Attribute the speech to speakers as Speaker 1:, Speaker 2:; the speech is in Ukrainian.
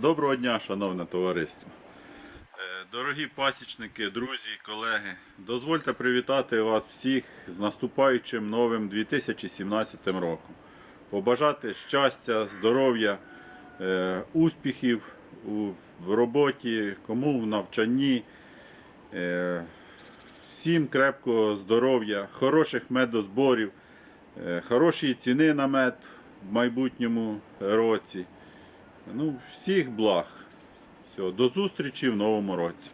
Speaker 1: Доброго дня, шановне товариство. Е, Дорогі пасічники, друзі, колеги, дозвольте привітати вас всіх з наступаючим новим 2017 роком. Побажати щастя, здоров'я, е, успіхів в роботі, кому в навчанні. Е, Всім крепкого здоров'я, хороших медозборів, хорошої ціни на мед в майбутньому році. Ну, всіх благ. Все, до зустрічі в новому році.